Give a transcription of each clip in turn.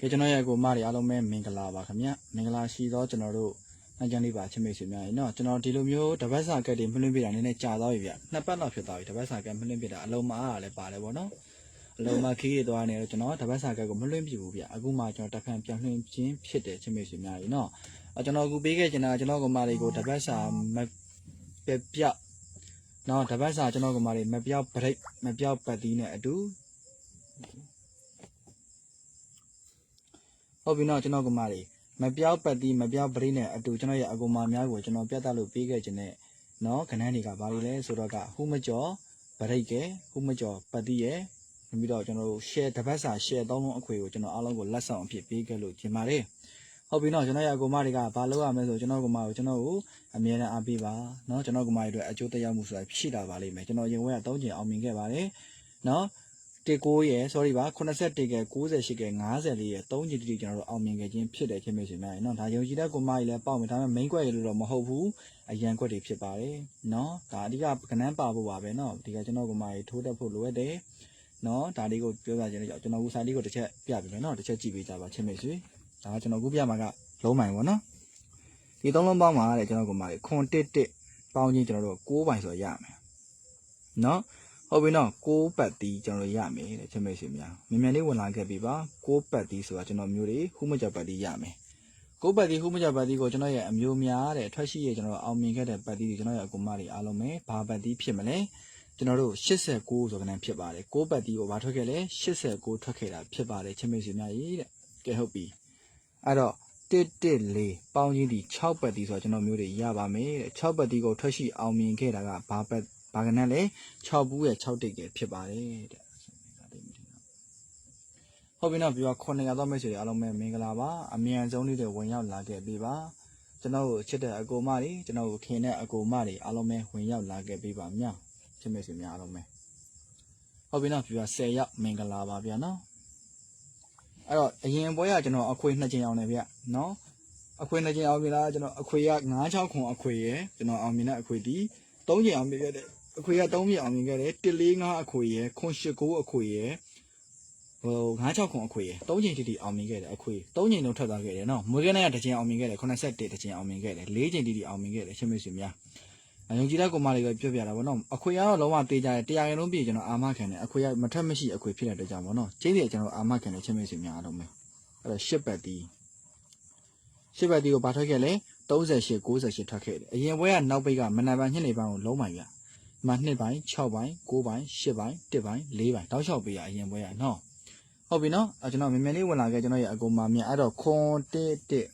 ကဲကျွန်တော်ရဲ့ကိုမတွေအားလုံးပဲမင်္ဂလာပါခင်ဗျမင်္ဂလာရှိသောကျွန်တော်တို့နိုင်ကြလေးပါချစ်မိတ်ဆွေများရေနော်ကျွန်တော်ဒီလိုမျိုးတပတ်စာကက်တွေမလွှင့်ပြတာနည်းနည်းကြာသွားပြီဗျနှစ်ပတ်လောက်ဖြစ်သွားပြီတပတ်စာကက်မလွှင့်ပြတာအလုံးမအားလည်းပါတယ်ဗောနော်အလုံးမခီးရသွားနေတော့ကျွန်တော်တပတ်စာကက်ကိုမလွှင့်ပြဘူးဗျအခုမှကျွန်တော်တစ်ခါပြန်လွှင့်ခြင်းဖြစ်တယ်ချစ်မိတ်ဆွေများရေနော်အကျွန်တော်အခုပေးခဲ့ချင်တာကျွန်တော်ကမတွေကိုတပတ်စာမပြပြနော်တပတ်စာကျွန်တော်ကမတွေမပြောက်ပရိတ်မပြောက်ပတ်သီးနဲ့အတူ ဟုတ်ပြီနော်ကျွန်တော်ကမလေးမပြောက်ပတ်တီမပြောက်ပရိနဲ့အတူကျွန်တော်ရဲ့အကူမများကိုကျွန်တော်ပြတ်တလို့ပေးခဲ့ခြင်းနဲ့နော်ခဏန်းတွေကဘာလို့လဲဆိုတော့ကဟူမကျော်ပရိတ်ကဲဟူမကျော်ပတ်တီရဲ့ပြီးတော့ကျွန်တော်တို့ share တစ်ပတ်စာ share သုံးလုံးအခွေကိုကျွန်တော်အားလုံးကိုလက်ဆောင်အဖြစ်ပေးခဲ့လို့ခြင်းပါတယ်ဟုတ်ပြီနော်ကျွန်တော်ရဲ့အကူမတွေကဘာလုပ်ရမလဲဆိုကျွန်တော်ကမကိုကျွန်တော်ကိုအမြဲတမ်းအားပေးပါနော်ကျွန်တော်ကမတွေအတွက်အကျိုးသက်ရောက်မှုဆိုတာရှိတာပါလိမ့်မယ်ကျွန်တော်ရင်ဝဲက၃ချိန်အောင်မြင်ခဲ့ပါတယ်နော် 19ရယ် sorry ပါ81ကဲ98ကဲ54ရယ်3ကြိမ်တိတိကျွန်တော်တို့အောင်မြင်ခဲ့ခြင်းဖြစ်တယ်ခင်ဗျရှင်များเนาะဒါယုံကြည်တဲ့ကိုမကြီးလည်းပေါက်မယ်ဒါပေမဲ့ main quest ရလို့တော့မဟုတ်ဘူးအရန်ကွက်တွေဖြစ်ပါတယ်เนาะဒါအဓိကကနန်းပါဖို့ပါပဲเนาะဒီကကျွန်တော်ကိုမကြီးထိုးတက်ဖို့လိုအပ်တယ်เนาะဒါလေးကိုပြောပြခြင်းလို့ကျွန်တော်ဦးစာလေးကိုတစ်ချက်ပြပြမယ်เนาะတစ်ချက်ကြည့်ပေးကြပါချင်းမိတ်ဆွေဒါကကျွန်တော်ခုပြမှာကလုံးမိုင်ပေါ့เนาะဒီသုံးလုံးပေါင်းမှာတဲ့ကျွန်တော်ကိုမကြီးခွန်တစ်တစ်ပေါင်းချင်းကျွန်တော်တို့6ပိုင်ဆိုရမယ်เนาะ ဟုတ်ပြီနော်6ပတ်တီးကျွန်တော်ရမယ်တဲ့ချက်မဲ့ရှင်များမြန်မြန်လေးဝင်လာခဲ့ပြီပါ6ပတ်တီးဆိုတာကျွန်တော်မျိုးတွေဟူးမကြပတ်တီးရမယ်6ပတ်တီးဟူးမကြပတ်တီးကိုကျွန်တော်ရဲ့အမျိုးများတဲ့အထွက်ရှိရဲ့ကျွန်တော်အောင်မြင်ခဲ့တဲ့ပတ်တီးတွေကျွန်တော်ရဲ့အကူမတွေအားလုံးပဲဘာပတ်တီးဖြစ်မလဲကျွန်တော်တို့89ဆိုတဲ့နံဖြစ်ပါတယ်6ပတ်တီးကိုဘာထွက်ခဲ့လဲ89ထွက်ခဲ့တာဖြစ်ပါတယ်ချက်မဲ့ရှင်များရေးတဲ့ကဲဟုတ်ပြီအဲ့တော့114ပေါင်းချင်းဒီ6ပတ်တီးဆိုတာကျွန်တော်မျိုးတွေရပါမယ်တဲ့6ပတ်တီးကိုထွက်ရှိအောင်မြင်ခဲ့တာကဘာပတ် ဘာကနက်လဲ6ဘူးရဲ့6တိတ်ကဖြစ်ပါတယ်တဲ့ဟုတ်ပြီနော်ပြီးတော့900တော့မိတ်ဆွေတွေအားလုံးပဲမင်္ဂလာပါအမြန်ဆုံးလေးတွေဝင်ရောက်လာခဲ့ပြီပါကျွန်တော်ကိုချစ်တဲ့အကိုမတွေကျွန်တော်ကိုခင်တဲ့အကိုမတွေအားလုံးပဲဝင်ရောက်လာခဲ့ပြီပါမြချစ်မိတ်ဆွေများအားလုံးပဲဟုတ်ပြီနော်ပြီးတော့10ရောက်မင်္ဂလာပါဗျာနော်အဲ့တော့အရင်ပွဲကကျွန်တော်အခွေနှစ်ချိန်အောင်နေဗျနော်အခွေနှစ်ချိန်အောင်ပြီလားကျွန်တော်အခွေက96ခွန်အခွေရယ်ကျွန်တော်အောင်မြင်တဲ့အခွေဒီ3ချိန်အောင်မြင်ခဲ့တဲ့ အခွေက3ပြည့်အောင်မြင်ခဲ့တယ်145အခွေရယ်ခွန်89အခွေရယ်ဟို96ခွန်အခွေရယ်3ချိန်တိတိအောင်မြင်ခဲ့တယ်အခွေ3ချိန်လုံးထွက်သွားခဲ့တယ်နော်မွေးကနေ့ကတစ်ချိန်အောင်မြင်ခဲ့တယ်81တစ်ချိန်အောင်မြင်ခဲ့တယ်4ချိန်တိတိအောင်မြင်ခဲ့တယ်ချင်းမဆွေများအယုံကြည်တဲ့ကောင်မလေးကပြောပြတာဗောနော်အခွေကတော့လုံးဝတေးကြတယ်တရားရင်လုံးပြည့်ကျွန်တော်အာမခံတယ်အခွေကမထက်မရှိအခွေဖြစ်တဲ့အတွက်ကြောင့်ဗောနော်ချင်းစီကျွန်တော်အာမခံတယ်ချင်းမဆွေများအားလုံးပဲအဲ့တော့10ပတ်တီး10ပတ်တီးကိုဘာထွက်ခဲ့လဲ38 98ထွက်ခဲ့တယ်အရင်ဘွဲကနောက်ပိတ်ကမနက်ပိုင်းညနေပိုင်းကိုလုံးပါပြ မှာ2ပိုင်း6ပိုင်း9ပိုင်း10ပိုင်း1ပိုင်း4ပိုင်းတောက်လျှောက်ပေးရအရင်ပွဲရနော်ဟုတ်ပြီနော်အဲကျွန်တော်မြန်မြန်လေးဝင်လာခဲ့ကျွန်တော်ရဲ့အကူမမြန်အဲ့တော့ခွန်တစ်တစ်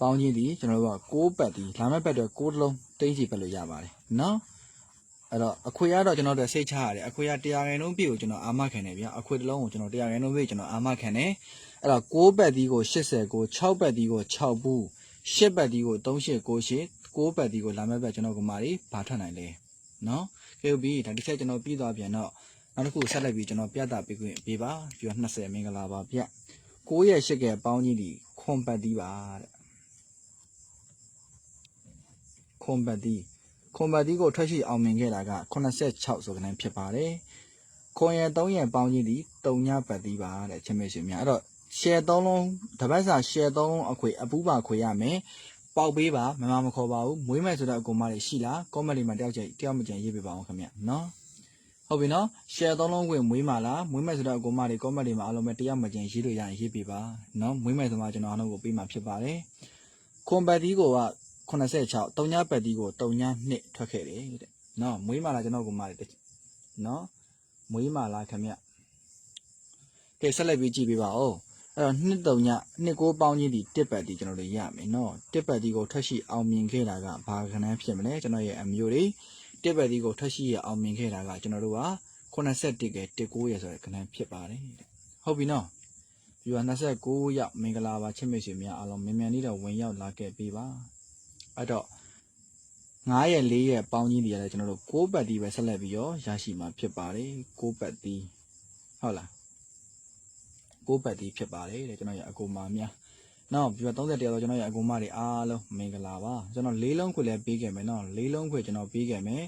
ပေါင်းချင်းဒီကျွန်တော်တို့က6ပတ်ဒီလာမယ့်ပတ်တော့6တလုံးတင်းစီပတ်လို့ရပါတယ်နော်အဲ့တော့အခွေကတော့ကျွန်တော်တို့စိတ်ချရတယ်အခွေက100ခိုင်နှုန်းပြည့်ကိုကျွန်တော်အာမခံတယ်ဗျာအခွေတစ်လုံးကိုကျွန်တော်100ခိုင်နှုန်းပြည့်ကျွန်တော်အာမခံတယ်အဲ့တော့6ပတ်ဒီကို80ကို6ပတ်ဒီကို6ဘူး 10ပတ်ဒီကို3898 6ပတ်ဒီကိုလာမဲ့ဘက်ကျွန်တော်ကမာတွေဘာထွက်နိုင်လဲနော်ကဲပြီဒါတစ်ချက်ကျွန်တော်ပြီးသွားပြန်တော့နောက်တစ်ခုဆက်လိုက်ပြီးကျွန်တော်ပြတာပေးခွင့်ပေးပါပြီးတော့20မင်္ဂလာပါဗျ9ရဲ့8ကဲပေါင်းကြီးဒီခွန်ပတ်ဒီပါတဲ့ခွန်ပတ်ဒီခွန်ပတ်ဒီကိုထွက်ရှိအောင်မြင်ခဲ့တာက86ဆိုကနေ့ဖြစ်ပါတယ်ခွန်ရဲ့3ရဲ့ပေါင်းကြီးဒီ3ညပတ်ဒီပါတဲ့ချင်းမေရှင်များအဲ့တော့ share 3လုံးတပတ်စာ share 3လုံးအခွေအပူပါခွေရမယ်ပေါက်ပေးပါမမမခေါ်ပါဘူးမွေးမယ်ဆိုတော့အကုန်မတွေရှိလား comment လေးမှာတယောက်ချက်တယောက်မကြံရေးပေးပါအောင်ခင်ဗျနော်ဟုတ်ပြီနော် share သုံးလုံးဝင်မွေးမှာလားမွေးမယ်ဆိုတော့အကုန်မတွေ comment လေးမှာအားလုံးပဲတယောက်မကြံရေးလို့ရရင်ရေးပေးပါနော်မွေးမယ်ဆိုမှကျွန်တော်အားလုံးကိုပေးမှာဖြစ်ပါတယ်ခွန်ပတ်တီကိုက86တုံညာပတ်တီကိုတုံညာ2ထွက်ခဲ့တယ်တဲ့နော်မွေးမှာလားကျွန်တော်ကမတွေနော်မွေးမှာလားခင်ဗျကဲဆက်လက်ပြီးကြည့်ပေးပါဦး အဲ့တော့နှစ်တုံညနှစ်ကိုပေါင်းချင်းဒီတစ်ပတ်ဒီကျွန်တော်တို့ရမယ်နော်တစ်ပတ်ဒီကိုထွက်ရှိအောင်မြင်ခဲ့တာကဘာခဏဖြစ်မလဲကျွန်တော်ရဲ့အမျိုးတွေတစ်ပတ်ဒီကိုထွက်ရှိရအောင်မြင်ခဲ့တာကကျွန်တော်တို့က81ကဲ19ရယ်ဆိုတဲ့ခဏဖြစ်ပါတယ်တဲ့ဟုတ်ပြီနော်ပြီးတော့29ရောက်မင်္ဂလာပါချစ်မိတ်ဆွေများအားလုံးမြန်မြန်လေးတော့ဝင်ရောက်လာခဲ့ပြီပါအဲ့တော့9ရက်4ရက်ပေါင်းချင်းဒီရတယ်ကျွန်တော်တို့6ပတ်ဒီပဲဆက်လက်ပြီးတော့ရရှိမှာဖြစ်ပါတယ်6ပတ်ဒီဟုတ်လား ကိုပတ်တီးဖြစ်ပါတယ်တဲ့ကျွန်တော်ရဲ့အကူမများနောက်ပြီးတော့30တရားတော့ကျွန်တော်ရဲ့အကူမတွေအားလုံးမင်္ဂလာပါကျွန်တော်လေးလုံးခွေလည်းပေးခဲ့မယ်နော်လေးလုံးခွေကျွန်တော်ပေးခဲ့မယ်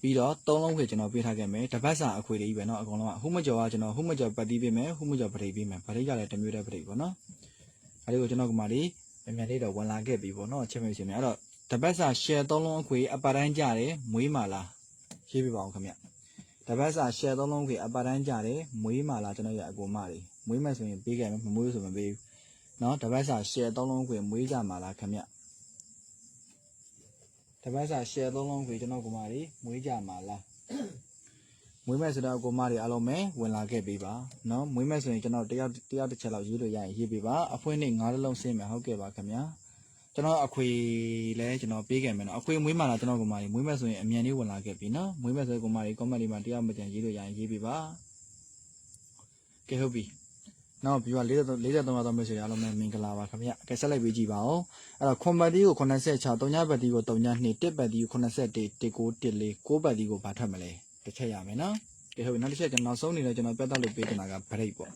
ပြီးတော့သုံးလုံးခွေကျွန်တော်ပေးထားခဲ့မယ်တပတ်စာအခွေတွေကြီးပဲเนาะအကုန်လုံးကဟူးမကျော်ကကျွန်တော်ဟူးမကျော်ပတ်တီးပေးမယ်ဟူးမကျော်ပရိတ်ပေးမယ်ပရိတ်ကလည်းတစ်မျိုးတည်းပရိတ်ပေါ့နော်အဲဒီကိုကျွန်တော်ကမှလေးမြန်မြန်လေးတော့ဝင်လာခဲ့ပြီပေါ့နော်ချက်မိတ်ချင်းများအဲ့တော့တပတ်စာ share သုံးလုံးအခွေအပါတိုင်းကြတယ်မွေးမာလာရေးပြပါအောင်ခင်ဗျ တပတ်စာ share သုံးလုံးအခွေအပါတိုင်းကြတယ်မွေးမာလာကျွန်တော်ရဲ့အကူမတွေမွေးမယ်ဆိုရင်ပေးခဲ့မယ်မမွေးဆိုမပေးဘူးเนาะတပတ်စာ share သုံးလုံးအခွေမွေးကြမှာလားခင်ဗျတပတ်စာ share သုံးလုံးအခွေကျွန်တော်ကမှလေးမွေးကြမှာလား မွေးမဲ့ဆိုတော့ကိုမတွေအားလုံးပဲဝင်လာခဲ့ပေးပါเนาะမွေးမဲ့ဆိုရင်ကျွန်တော်တယောက်တယောက်တစ်ချက်လောက်ရေးလို့ရရင်ရေးပေးပါအဖွင့်နဲ့ငါးလုံးဆင်းမယ်ဟုတ်ကဲ့ပါခင်ဗျာ ကျွန်တော်အခွေလဲကျွန်တော်ပေးခဲ့မယ်နော်အခွေမွေးမှလာကျွန်တော်ကိုမာလေးမွေးမဲ့ဆိုရင်အမြန်လေးဝင်လာခဲ့ပြီနော်မွေးမဲ့ဆိုရင်ကိုမာလေး comment လေးမှာတရားမကြံရေးလို့ရရင်ရေးပေးပါကဲဟုတ်ပြီနောက်ပြီးတော့43 43တော့မယ်ဆိုရအောင်မယ်မင်္ဂလာပါခင်ဗျ။ကဲဆက်လိုက်ပြီးကြည့်ပါအောင်။အဲ့တော့ခွန်ပတ်တီးကို86 3ပတ်တီးကို32 1ပတ်တီးကို81 1914 9ပတ်တီးကိုဘာထွက်မလဲ။တစ်ချက်ရမယ်နော်။ကဲဟုတ်ပြီနောက်တစ်ချက်ကျွန်တော်နောက်ဆုံးအနေနဲ့ကျွန်တော်ပြသလို့ပေးချင်တာက break ပေါ့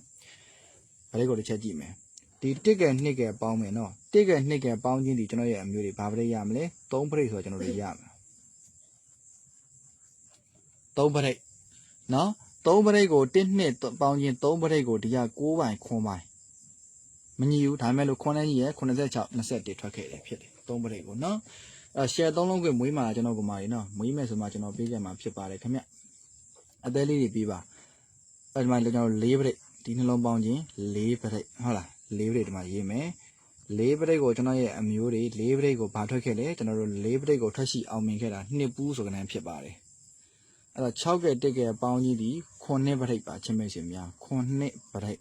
။ break ကိုတစ်ချက်ကြည့်မယ်။ ဒီတစ်ကဲနှစ်ကဲပေါင်းမယ်နော်တစ်ကဲနှစ်ကဲပေါင်းခြင်းဒီကျွန်တော်ရဲ့အမျိုးတွေဘာ break ရမလဲ3 break ဆိုတော့ကျွန်တော်တို့ရမယ်3 break နော်3 break ကို1နှစ်ပေါင်းခြင်း3 break ကိုဒီက6ပိုင်းခွန်ပိုင်းမညီဘူးဒါပေမဲ့လို့ခွန်နဲ့ကြီးရဲ့86 21ထွက်ခဲ့တယ်ဖြစ်တယ်3 break ကိုနော်အဲ share 3လုံးကိုမွေးမှာကျွန်တော်ကမာရီနော်မွေးမယ်ဆိုမှကျွန်တော်ပေးခဲ့မှာဖြစ်ပါတယ်ခင်ဗျအသေးလေးတွေပြီးပါအဲ့ဒီမှာကျွန်တော်၄ပရိတ်ဒီနှလုံးပေါင်းခြင်း၄ပရိတ်ဟုတ်လား ၄ပရိတ်ဒီမှာရေးမယ်၄ပရိတ်ကိုကျွန်တော်ရဲ့အမျိုးတွေ၄ပရိတ်ကိုဘာထွက်ခဲ့လဲကျွန်တော်တို့၄ပရိတ်ကိုထွက်ရှိအောင်မြင်ခဲ့တာနှစ်ပူးဆိုတဲ့နည်းဖြစ်ပါတယ်အဲ့တော့6ကဲ1ကဲပေါင်းကြီးဒီ9ပရိတ်ပါချင်းမဲ့ရှင်များ9ပရိတ်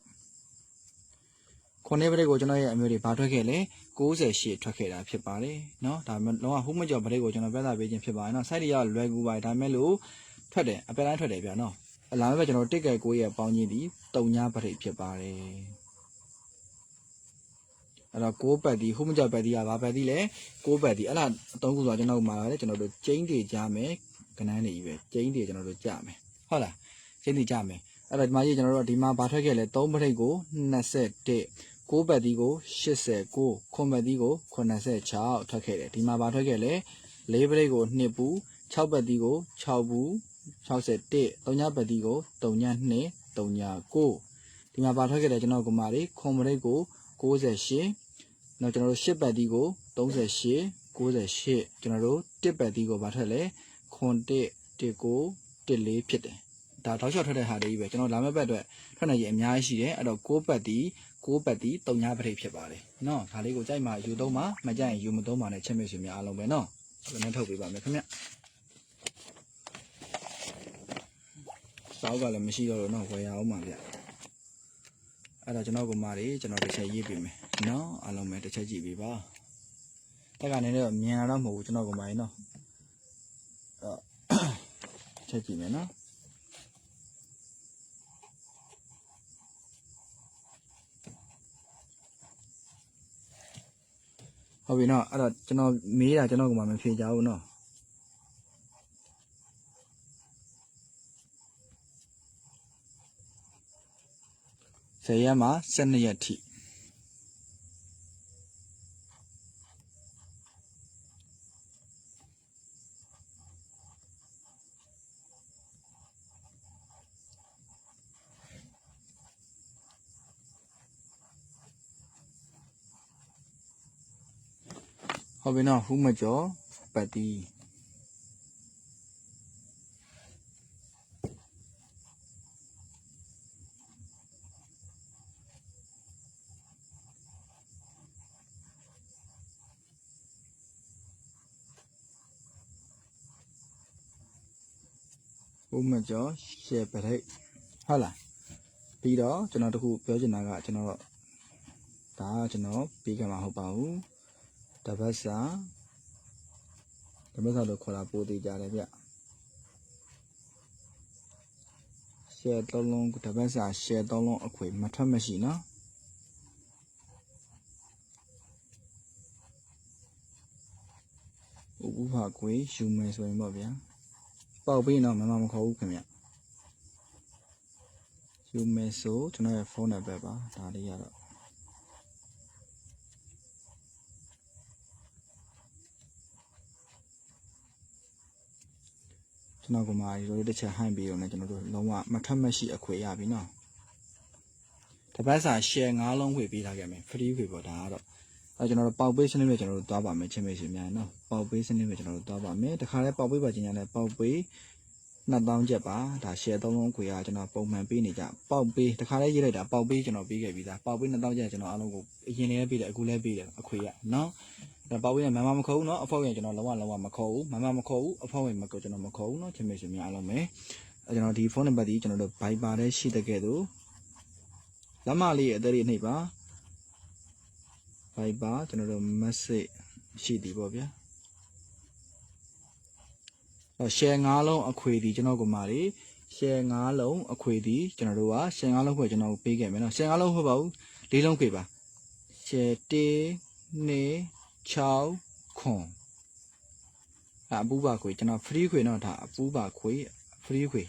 9ပရိတ်ကိုကျွန်တော်ရဲ့အမျိုးတွေဘာထွက်ခဲ့လဲ68ထွက်ခဲ့တာဖြစ်ပါတယ်เนาะဒါမှလောကဟိုးမကျော်ပရိတ်ကိုကျွန်တော်ပြသပေးခြင်းဖြစ်ပါတယ်เนาะ site တွေကလွယ်ကူပါတယ်ဒါမဲ့လို့ ထွက်တယ်အပယ်တိုင်းထွက်တယ်ဗျာနော်အလားပဲကျွန်တော်တစ်ကဲကိုရဲ့ပေါင်းချင်းဒီတုံညာပရိတ်ဖြစ်ပါတယ် အဲ့တော့ကိုးပတ်ဒီဟိုမကြပတ်ဒီကဘာပတ်ဒီလဲကိုးပတ်ဒီအဲ့လားအသုံးခုဆိုကျွန်တော်မှာလည်းကျွန်တော်တို့ကျင်းတွေကြားမယ်ကနန်းတွေကြီးပဲကျင်းတွေကျွန်တော်တို့ကြားမယ်ဟုတ်လားကျင်းတွေကြားမယ်အဲ့တော့ဒီမှာကြီးကျွန်တော်တို့ဒီမှာဘာထွက်ခဲ့လဲ3ပရိတ်ကို21ကိုးပတ်ဒီကို89ခွန်ပတ်ဒီကို86ထွက်ခဲ့တယ်ဒီမှာဘာထွက်ခဲ့လဲ4ပရိတ်ကို2ပူ6ပတ်ဒီကို6ဘူး61 3ညပတ်ဒီကို3ည2 3ည9ဒီမှာပါထွက်ခဲ့တယ်ကျွန်တော်ကမာတွေခွန်မရိတ်ကို68 နော်ကျွန်တော်တို့၈ပတ်သီးကို38 98ကျွန်တော်တို့1ပတ်သီးကိုဗာထက်လဲခွန်1 19 14ဖြစ်တယ်ဒါတောက်လျှောက်ထွက်တဲ့ဟာတွေကြီးပဲကျွန်တော်လာမယ့်ဘက်အတွက်ထွက်နိုင်ရည်အများကြီးရှိတယ်အဲ့တော့6ပတ်တီ6ပတ်တီ3ညပထိဖြစ်ပါတယ်နော်ဒါလေးကိုကြိုက်မှယူသုံးမှမကြိုက်ရင်ယူမသုံးပါနဲ့ချက်မြစ်ရှင်များအားလုံးပဲနော်ကျွန်တော်ထုတ်ပေးပါမယ်ခင်ဗျစောက်ကလည်းမရှိတော့လို့နော်ဝယ်ရအောင်ပါဗျအဲ့တော့ကျွန်တော်ကမာတွေကျွန်တော်တစ်ချက်ရေးပေးမယ် နော်အားလုံးပဲတစ်ချက်ကြည့်ပေးပါတက်ကနေတော့မြင်လာတော့မဟုတ်ဘူးကျွန်တော်ကမာတွေနော်အဲ့တစ်ချက်ကြည့်မယ်နော်ဟုတ်ပြီနော်အဲ့တော့ကျွန်တော်မေးတာကျွန်တော်ကမှမဖြေကြဘူးနော်ဆယ်ရက်မှာ12ရက်ထိ ဟုတ်ပြီနော်ဟူးမကျော်ပတ်တီဟူးမကျော်ရှယ်ပရိတ်ဟုတ်လားပြီးတော့ကျွန်တော်တခုပြောချင်တာကကျွန်တော်ဒါကကျွန်တော်ပြီးကြမှာမဟုတ်ပါဘူး တပတ်စာတပတ်စာလို့ခေါ်တာပိုသေးကြတယ်ဗျရှယ်သုံးလုံးတပတ်စာရှယ်သုံးလုံးအခွေမထွက်မရှိနော်ဥပ္ပဖခွေယူမယ်ဆိုရင်ပေါ့ဗျာပေါက်ပြီးတော့မမမခေါ်ဘူးခင်ဗျယူမယ်ဆိုကျွန်တော်ရဲ့ဖုန်းနံပါတ်ပါဒါလေးရတော့ ကျွန်တော်ကမှဒီလိုတစ်ချက်ဟိုင်းပြီးတော့ねကျွန်တော်တို့လုံးဝမထက်မရှိအခွေရပြီနော်တပတ်စာ share ၅လုံးခွေပေးထားခဲ့မယ် free ခွေပေါ့ဒါကတော့အဲကျွန်တော်တို့ပေါက်ပေးစနစ်နဲ့ကျွန်တော်တို့သွားပါမယ်ချင်းမေရှင်များနော်ပေါက်ပေးစနစ်နဲ့ကျွန်တော်တို့သွားပါမယ်တခါလဲပေါက်ပေးပါချင်းညာလဲပေါက်ပေး2000ကျပ်ပါဒါ share 3လုံးခွေကကျွန်တော်ပုံမှန်ပေးနေကြပေါက်ပေးတခါလဲရေးလိုက်တာပေါက်ပေးကျွန်တော်ပေးခဲ့ပြီးသားပေါက်ပေး2000ကျပ်ကျွန်တော်အားလုံးကိုအရင်လည်းပေးတယ်အခုလည်းပေးတယ်အခွေရနော် ဒါပေါဝင်မမမခေါ်ဘူးเนาะအဖောက်ဝင်ကျွန်တော်လုံးဝလုံးဝမခေါ်ဘူးမမမခေါ်ဘူးအဖောက်ဝင်မခေါ်ကျွန်တော်မခေါ်ဘူးเนาะချင်းမေရှင်များအားလုံးပဲအဲကျွန်တော်ဒီဖုန်းနံပါတ်ဒီကျွန်တော်တို့ Viber ထဲရှိတဲ့ကဲ့သို့လက်မလေးရဲ့အသေးလေးနှိပ်ပါ Viber ကျွန်တော်တို့ message ရှိသည်ပေါ့ဗျာအဲ share ၅လုံးအခွေဒီကျွန်တော်ကမာလေး share ၅လုံးအခွေဒီကျွန်တော်တို့က share ၅လုံးခွေကျွန်တော်ပေးခဲ့မယ်เนาะ share ၅လုံးဟုတ်ပါဘူး၄လုံးခွေပါ share 1 2 6ခွန်အပူပါခွေကျွန်တော် free ခွေတော့ဒါအပူပါခွေ free ခွေ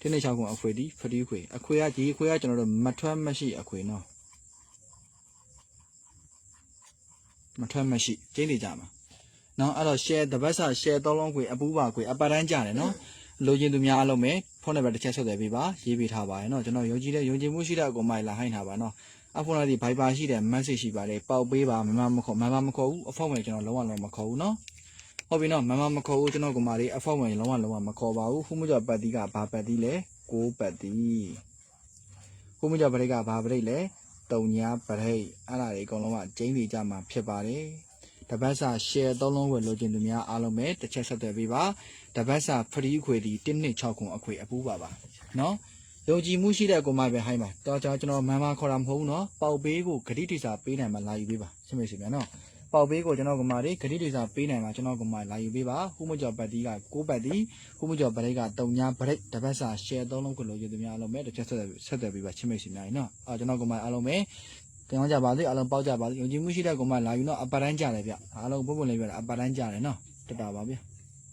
တင်းနေ6ခွန်အခွေဒီ free ခွေအခွေကဒီအခွေကကျွန်တော်တို့မထွက်မရှိအခွေနော်မထွက်မရှိကျင်းနေကြမှာနော်အဲ့တော့ share တပတ်စာ share သုံးလုံးခွေအပူပါခွေအပတ်တန်းကြတယ်နော်လိုချင်သူများအလုံးမဲ့ဖုန်းနံပါတ်တစ်ချက်ဆက်သွယ်ပေးပါရေးပေးထားပါရနော်ကျွန်တော်ယုံကြည်တဲ့ယုံကြည်မှုရှိတဲ့အကောင်မိုင်လာဟိုင်းထားပါနော် အဖုန်းလိုက်ဒီ Viber ရှိတယ် message ရှိပါတယ်ပေါက်ပေးပါမမမခေါ်မမမခေါ်ဘူးအဖုန်းဝင်ကျွန်တော်လုံးဝလုံးမခေါ်ဘူးနော်ဟုတ်ပြီနော်မမမခေါ်ဘူးကျွန်တော်ကမာလေးအဖုန်းဝင်လုံးဝလုံးဝမခေါ်ပါဘူးခုမှကြောပတ်တီးကဘာပတ်တီးလဲကိုပတ်တီးခုမှကြောပရိတ်ကဘာပရိတ်လဲတုံညာပရိတ်အဲ့ဒါတွေအကုန်လုံးကကျင်းစီကြမှာဖြစ်ပါတယ်တပတ်စာ share သုံးလုံးဝယ်လိုချင်သူများအားလုံးပဲတစ်ချက်ဆက်သွယ်ပေးပါတပတ်စာ free အခွေဒီ1.6ခွန်အခွေအပူပါပါနော် ယုံကြည်မှုရှိတဲ့အကိုမပဲဟိုင်းပါတော့ကျွန်တော်မန်မာခေါ်တာမဟုတ်ဘူးနော်ပေါက်ပေးကိုဂတိတိစာပေးနိုင်မှာလာယူပေးပါရှင်းမေရှင်ဗျာနော်ပေါက်ပေးကိုကျွန်တော်ကမာတွေဂတိတိစာပေးနိုင်မှာကျွန်တော်ကမာလာယူပေးပါဟူမကျော်ပတ်တီးက6ပတ်တီးဟူမကျော်ဘရိတ်က3ညာဘရိတ်တပတ်စာ share 3လုံးခွင့်လို့ယူသူများအားလုံးပဲတစ်ချက်ဆက်ဆက်သွယ်ပေးပါရှင်းမေရှင်များနော်အော်ကျွန်တော်ကမာအားလုံးပဲကြောင်းကြပါစေအားလုံးပေါက်ကြပါစေယုံကြည်မှုရှိတဲ့ကောင်မလာယူတော့အပတန်းကြတယ်ဗျအားလုံးပုံပုံလေးပြတာအပတန်းကြတယ်နော်တတာပါဗျ